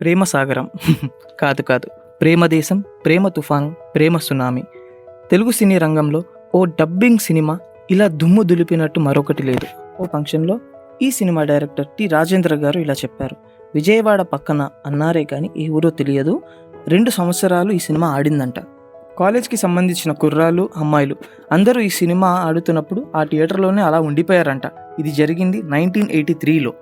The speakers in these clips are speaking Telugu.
ప్రేమ సాగరం. కాదు కాదు. ప్రేమ దేశం ప్రేమ తుఫాను ప్రేమ సునామీ. తెలుగు సినీ రంగంలో ఓ డబ్బింగ్ సినిమా ఇలా దుమ్ము దులిపినట్టు మరొకటి లేదు. ఓ ఫంక్షన్లో ఈ సినిమా డైరెక్టర్ టి. రాజేంద్ర గారు ఇలా చెప్పారు. విజయవాడ పక్కన అన్నారే కానీ ఈ ఊరో తెలియదు. రెండు సంవత్సరాలు ఈ సినిమా ఆడిందంట. కాలేజ్కి సంబంధించిన కుర్రాళ్ళు అమ్మాయిలు అందరూ ఈ సినిమా ఆడుతున్నప్పుడు ఆ థియేటర్లోనే అలా ఉండిపోయారంట. ఇది జరిగింది నైన్టీన్ ఎయిటీ త్రీలో.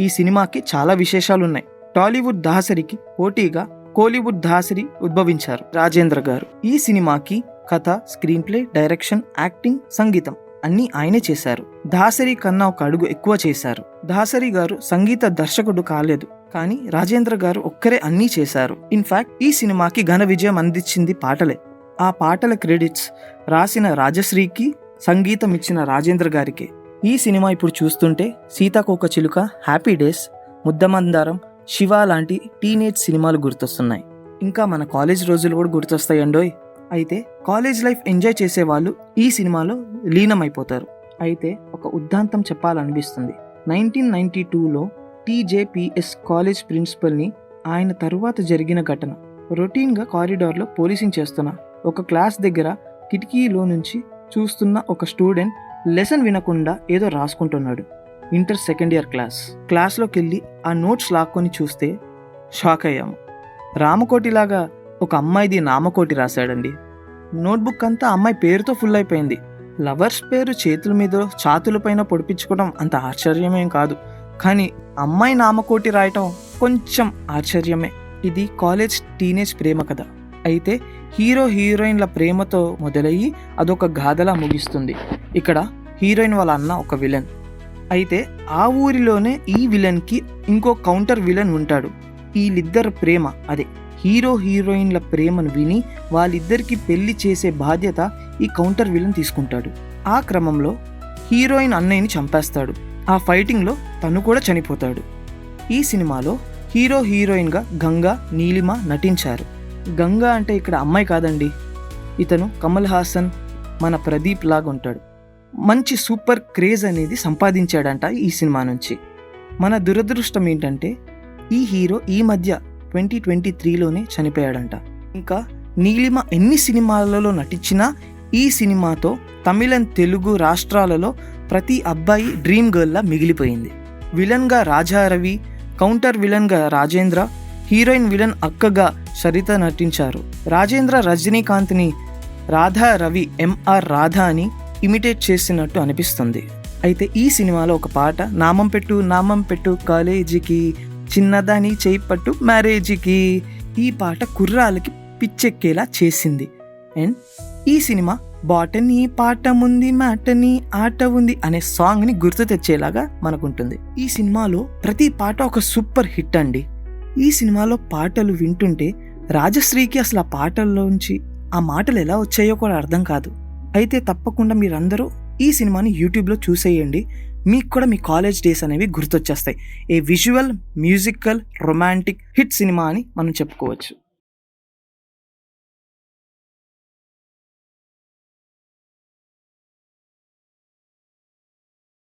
ఈ సినిమాకి చాలా విశేషాలున్నాయి. టాలీవుడ్ దాసరికి పోటీగా కోలీవుడ్ దాసరి ఉద్భవించారు రాజేంద్ర గారు. ఈ సినిమాకి కథ స్క్రీన్ ప్లే డైరెక్షన్ యాక్టింగ్ సంగీతం అన్నీ ఆయనే చేశారు. దాసరి కన్నా ఒక అడుగు ఎక్కువ చేశారు. దాసరి గారు సంగీత దర్శకుడు కాలేదు కానీ రాజేంద్ర గారు ఒక్కరే అన్నీ చేశారు. ఇన్ఫాక్ట్ ఈ సినిమాకి ఘన విజయం అందించింది పాటలే. ఆ పాటల క్రెడిట్స్ రాసిన రాజశ్రీకి సంగీతం ఇచ్చిన రాజేంద్ర గారికి. ఈ సినిమా ఇప్పుడు చూస్తుంటే సీతాకోక చిలుక హ్యాపీ డేస్ ముద్దమందారం శివ లాంటి టీనేజ్ సినిమాలు గుర్తొస్తున్నాయి. ఇంకా మన కాలేజ్ రోజులు కూడా గుర్తొస్తాయండోయ్ అయితే కాలేజ్ లైఫ్ ఎంజాయ్ చేసే వాళ్ళు ఈ సినిమాలో లీనమైపోతారు. అయితే ఒక ఉద్దాంతం చెప్పాలనిపిస్తుంది. నైన్టీన్ నైన్టీ టూలో టీజేపీఎస్ కాలేజ్ ప్రిన్సిపల్ని ఆయన తరువాత జరిగిన ఘటన. రొటీన్గా కారిడార్లో పోలీసింగ్ చేస్తున్న ఒక క్లాస్ దగ్గర కిటికీలో నుంచి చూస్తున్న ఒక స్టూడెంట్ లెసన్ వినకుండా ఏదో రాసుకుంటున్నాడు. Inter second year class. క్లాస్లోకి వెళ్ళి ఆ నోట్స్ లాక్కొని చూస్తే షాక్ అయ్యాము రామకోటిలాగా ఒక అమ్మాయిది నామకోటి రాశాడండి. నోట్బుక్ అంతా అమ్మాయి పేరుతో ఫుల్ అయిపోయింది లవర్స్ పేరు చేతుల మీద చాతులపైన పొడిపించుకోవడం అంత ఆశ్చర్యమేం కాదు. కానీ అమ్మాయి నామకోటి రాయటం కొంచెం ఆశ్చర్యమే. ఇది కాలేజ్ టీనేజ్ ప్రేమ కథ. అయితే హీరో హీరోయిన్ల ప్రేమతో మొదలయ్యి అదొక గాథలా ముగిస్తుంది. ఇక్కడ హీరోయిన్ వాళ్ళ అన్న ఒక విలన్. అయితే ఆ ఊరిలోనే ఈ విలన్కి ఇంకో కౌంటర్ విలన్ ఉంటాడు. వీళ్ళిద్దరు ప్రేమ అదే హీరో హీరోయిన్ల ప్రేమను విని వాళ్ళిద్దరికి పెళ్ళి చేసే బాధ్యత ఈ కౌంటర్ విలన్ తీసుకుంటాడు. ఆ క్రమంలో హీరోయిన్ అన్నయ్యని చంపేస్తాడు. ఆ ఫైటింగ్లో తను కూడా చనిపోతాడు. ఈ సినిమాలో హీరో హీరోయిన్గా గంగా నీలిమ నటించారు. గంగా అంటే ఇక్కడ అమ్మాయి కాదండి. ఇతను కమల్ హాసన్ మన ప్రదీప్ లాగా ఉంటాడు మంచి సూపర్ క్రేజ్ అనేది సంపాదించాడంట ఈ సినిమా నుంచి. మన దురదృష్టం ఏంటంటే ఈ హీరో ఈ మధ్య ట్వంటీ ట్వంటీ త్రీలోనే చనిపోయాడంట. ఇంకా నీలిమ ఎన్ని సినిమాలలో నటించినా ఈ సినిమాతో తమిళం తెలుగు రాష్ట్రాలలో ప్రతి అబ్బాయి డ్రీమ్ గర్ల్లా మిగిలిపోయింది. విలన్గా రాజారవి కౌంటర్ విలన్గా రాజేంద్ర హీరోయిన్ విలన్ అక్కగా సరిత నటించారు. రాజేంద్ర రజనీకాంత్ని రాధా రవి ఎంఆర్ రాధా అని ఇమిటేట్ చేసినట్టు అనిపిస్తుంది. అయితే ఈ సినిమాలో ఒక పాట నామం పెట్టు నామం పెట్టు కాలేజీకి చిన్నదాని చేయి పట్టు మ్యారేజీకి ఈ పాట కుర్రాలకి పిచ్చెక్కేలా చేసింది. అండ్ ఈ సినిమా బాటనీ పాట ఉంది మాటని ఆట ఉంది అనే సాంగ్ని గుర్తు తెచ్చేలాగా మనకుంటుంది. ఈ సినిమాలో ప్రతి పాట ఒక సూపర్ హిట్ అండి. ఈ సినిమాలో పాటలు వింటుంటే రాజశ్రీకి అసలు ఆ పాటల్లోంచి ఆ మాటలు ఎలా వచ్చాయో కూడా అర్థం కాదు. అయితే తప్పకుండా మీరందరూ ఈ సినిమాని యూట్యూబ్లో చూసేయండి. మీకు కూడా మీ కాలేజ్ డేస్ అనేవి గుర్తొచ్చేస్తాయి. A visual musical romantic hit cinema అని మనం చెప్పుకోవచ్చు.